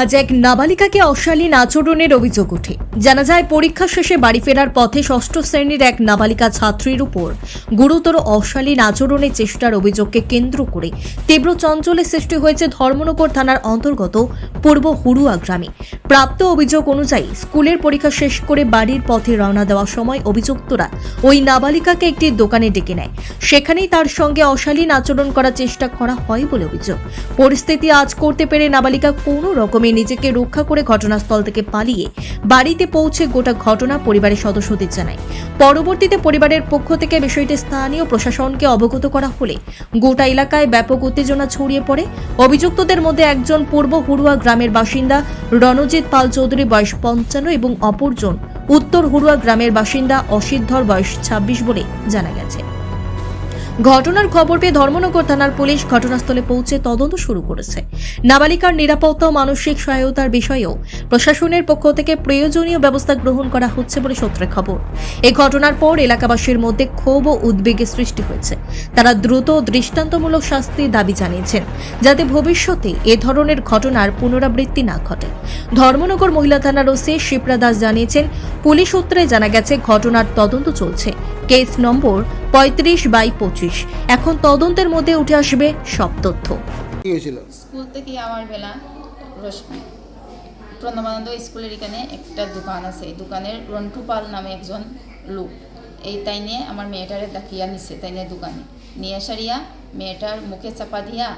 আজ এক নাবালিকাকে অশালীন আচরণের অভিযোগ ওঠে। জানা যায়, পরীক্ষা শেষে বাড়ি ফেরার পথে ষষ্ঠ শ্রেণির এক নাবালিকা ছাত্রীর উপর গুরুতর অশালীন আচরণের চেষ্টার অভিযোগকে কেন্দ্র করে তীব্র চঞ্চলের সৃষ্টি হয়েছে ধর্মনগর থানার অন্তর্গত পূর্ব হুড়ুয়া গ্রামে। প্রাপ্ত অভিযোগ অনুযায়ী, স্কুলের পরীক্ষা শেষ করে বাড়ির পথে রওনা দেওয়ার সময় অভিযুক্তরা ওই নাবালিকাকে একটি দোকানে ডেকে নেয়। সেখানেই তার সঙ্গে অশালীন আচরণ করার চেষ্টা করা হয় বলে অভিযোগ। পরিস্থিতি আজ করতে পেরে নাবালিকা কোনো রকমে নিজেকে রক্ষা করে ঘটনাস্থল থেকে পালিয়ে বাড়িতে পৌঁছে গোটা ঘটনা পরিবারের সদস্যদের জানায় পরবর্তীতে পরিবারের পক্ষ থেকে বিষয়টি স্থানীয় প্রশাসনকে অবগত করা হলে গোটা এলাকায় ব্যাপক উত্তেজনা ছড়িয়ে পড়ে। অভিযুক্তদের মধ্যে একজন পূর্ব হুড়ুয়া গ্রামের বাসিন্দা রণজিৎ পাল চৌধুরী, বয়স পঞ্চান্ন, এবং অপরজন উত্তর হুড়ুয়া গ্রামের বাসিন্দা অসিদ্ধর বয়স ছাব্বিশ বলে জানা গেছে। ঘটনার খবর পেয়ে ধর্মনগর থানার পুলিশ ঘটনাস্থলে পৌঁছে তদন্ত শুরু করেছে। নাবালিকার নিরাপত্তা ও মানসিক সহায়তার বিষয়েও প্রশাসনের পক্ষ থেকে প্রয়োজনীয় ব্যবস্থা গ্রহণ করা হচ্ছে বলে সূত্রে খবর। এই ঘটনার পর এলাকাবাসীর মধ্যে ক্ষোভ ও উদ্বেগের সৃষ্টি হয়েছে। তারা দ্রুত দৃষ্টান্তমূলক শাস্তির দাবি জানিয়েছেন, যাতে ভবিষ্যতে এ ধরনের ঘটনার পুনরাবৃত্তি না ঘটে। ধর্মনগর মহিলা থানার ওসি শিপ্রা দাস জানিয়েছেন, পুলিশ সূত্রে জানা গেছে, ঘটনার তদন্ত চলছে। কেস নম্বর পঁয়ত্রিশ বাই পঁচিশ। এখন তদন্তের মধ্যে উঠে আসবে সব তথ্য। কি হয়েছিল? স্কুল থেকে আমার বেলা রশ্মি প্রণবানন্দ স্কুলের এখানে একটা দোকান আছে। এই দোকানের রন্টু পাল নামে একজন লোক। এই তাই নিয়ে আমার মেয়েটারে ডাকিয়া নিছে তাই নিয়ে দোকানে। নিয়ে সারিয়া মেয়েটার মুখে চাপা দিয়া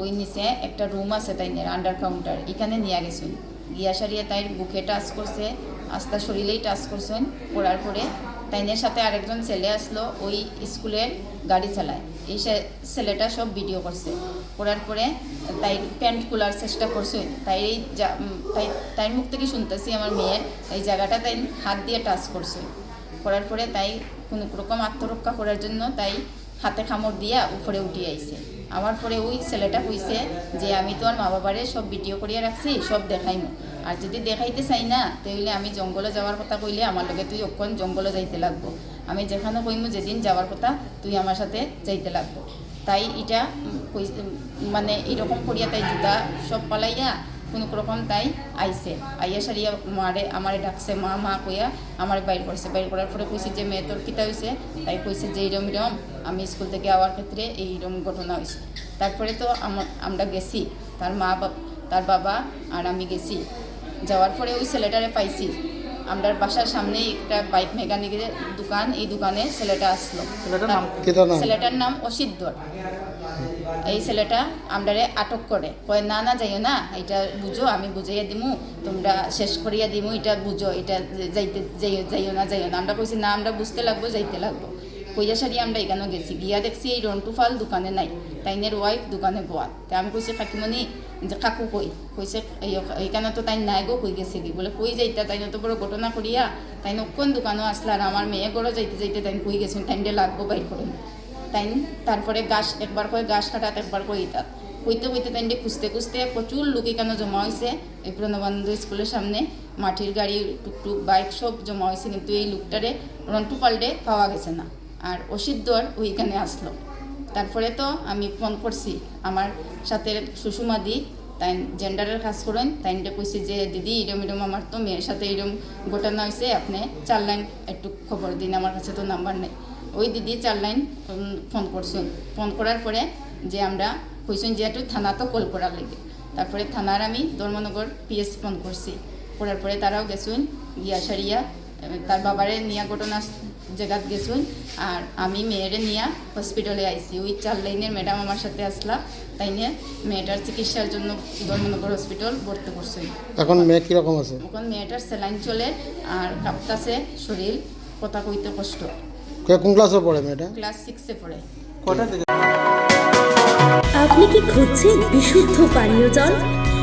ওই নিচে একটা রুম আছে তাই নিয়ে আন্ডার কাউন্টার এখানে নিয়ে গেছেন গিয়া সারিয়া তাই বুকে টাচ করছে। আস্তা শরীরেই টাচ করছেন করার পরে। তাইনের সাথে আরেকজন ছেলে আসলো, ওই স্কুলের গাড়ি চালায়। এই ছেলেটা সব ভিডিও করছে। করার পরে তাই প্যান্ট খোলার চেষ্টা করছে। তাই এই তাই তাই মুখ থেকে শুনতেছি আমার মেয়ের, এই জায়গাটা তাই হাত দিয়ে টাচ করছে। করার পরে তাই কোনো রকম আত্মরক্ষা করার জন্য তাই হাতে খামড় দিয়া উপরে উঠিয়ে আইছে। আমার পরে ওই ছেলেটা কইছে যে, আমি তো আর মা বাবারে সব ভিডিও করিয়া রাখছি, সব দেখাইমু। আর যদি দেখাইতে চাই না, তাহলে আমি জঙ্গলে যাওয়ার কথা কইলে আমার লগে তুই অক্ষণ জঙ্গলে যাইতে লাগবো। আমি যেখানে কইমু যেদিন যাওয়ার কথা, তুই আমার সাথে যাইতে লাগবো। তাই এটা মানে এরকম করিয়া তাই জুতা সব পালাইয়া কোনো রকম তাই আইছে। আইয়া সারিয়া মারে, আমারে ডাকছে মা মা কইয়া আমার বাইর করছে। বাইর করার পরে কইছে যে মেয়ে তোর কিতা হয়েছে তাই কইছে যে এইরম এরম আমি স্কুল থেকে আওয়ার ক্ষেত্রে এইরকম ঘটনা হয়েছে তারপরে তো আমা- আমরা গেছি। তার মা বাপ, তার বাবা আর আমি গেছি। যাওয়ার পরে ওই ছেলেটারে পাইছি। আমরা বাসার সামনেই একটা বাইক মেকানিকের দোকান এই দোকানে ছেলেটা আসলো। ছেলেটার নাম অসিদ্ধর এই ছেলেটা আমরারে আটক করে। কয় না না যাইও না এটা বুঝো আমি বুঝাইয়া দিমু তোমরা শেষ করিয়া দিমু এটা বুঝো এটা যাইতে যাইও যাইও না যাইও না। আমরা কইছি না আমরা বুঝতে লাগবো যাইতে লাগবো। কইয়া সারি আমরা এখানেও গেছি গিয়া দেখছি এই রন্টু দোকানে নাই তাইনের ওয়াইফ দোকানে বোয়া তা আমি কইছি কাকিমণি যে কাকু কই কইছে এইখানে তো তাই নাই গো কই গেছে কি বলে কই যাইতা তাই তো বড় ঘটনা করিয়া তাই কোন দোকানও আসলা আর আমার মেয়ে গড়ো যাইতে যাইতে তাই কই গেছেন তাইনটা লাগবো বাইর করুন তাই তারপরে গাছ একবার করে গাছ কাটাত একবার করে ইতাত হইতে হইতে তাইনটি খুঁজতে খুঁজতে প্রচুর লোক এখানে জমা হয়েছে এই প্রণবানন্দ স্কুলের সামনে মাটির গাড়ি টুকটুক বাইক সব জমা হয়েছে কিন্তু এই লোকটারে রন্টু পাল্টে পাওয়া গেছে না আর অসিদ্ধর ওইখানে আসলো। তারপরে তো আমি ফোন করছি, আমার সাথে সুষুমা দি, তাই জেন্ডারের কাজ করেন তাইনটা কইছে যে, দিদি, এরম এরম, আমার তো মেয়ের সাথে এরম ঘটনা হয়েছে আপনি চার লাইন একটু খবর দিন, আমার কাছে তো নাম্বার নেই। ওই দিদি চার লাইন ফোন করছেন ফোন করার পরে যে আমরা কইছেন যে, একটু থানা তো কল করার লাগে। তারপরে থানার আমি ধর্মনগর পিএস ফোন করছি। করার পরে তারাও গেছুন, গিয়া সারিয়া, তার বাবারে নিয়া ঘটনা জায়গাত গেছুন আর আমি মেয়েরে নিয়ে হসপিটালে আইছি। ওই চার লাইনের ম্যাডাম আমার সাথে আসলা। তাই নিয়ে মেয়েটার চিকিৎসার জন্য ধর্মনগর হসপিটাল ভর্তি করছেন এখন মেয়ে কীরকম আছে? এখন মেয়েটার স্যালাইন চলে আর কাঁপতাছে শরীর কথা কইতে কষ্ট। কে কোন ক্লাসে পড়ে মেয়েটা? ক্লাস সিক্সে পড়ে। আপনি কি খুঁজছেন বিশুদ্ধ পানীয় জল?